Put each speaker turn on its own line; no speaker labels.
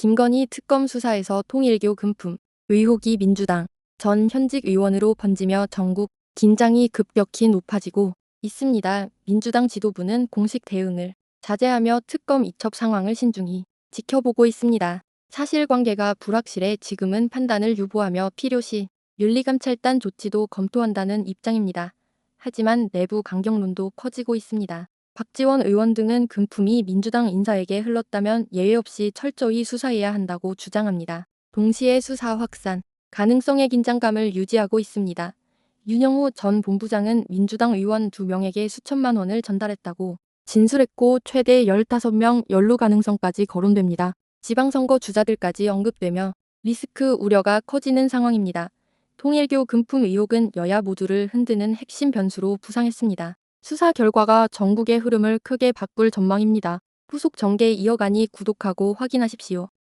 김건희 특검 수사에서 통일교 금품 의혹이 민주당 전 현직 의원으로 번지며 전국 긴장이 급격히 높아지고 있습니다. 민주당 지도부는 공식 대응을 자제하며 특검 이첩 상황을 신중히 지켜보고 있습니다. 사실관계가 불확실해 지금은 판단을 유보하며 필요시 윤리감찰단 조치도 검토한다는 입장입니다. 하지만 내부 강경론도 커지고 있습니다. 박지원 의원 등은 금품이 민주당 인사에게 흘렀다면 예외 없이 철저히 수사해야 한다고 주장합니다. 동시에 수사 확산 가능성의 긴장감을 유지하고 있습니다. 윤영호 전 본부장은 민주당 의원 2명에게 수천만 원을 전달했다고 진술했고 최대 15명 연루 가능성까지 거론됩니다. 지방선거 주자들까지 언급되며 리스크 우려가 커지는 상황입니다. 통일교 금품 의혹은 여야 모두를 흔드는 핵심 변수로 부상했습니다. 수사 결과가 전국의 흐름을 크게 바꿀 전망입니다. 후속 전개 이어가니 구독하고 확인하십시오.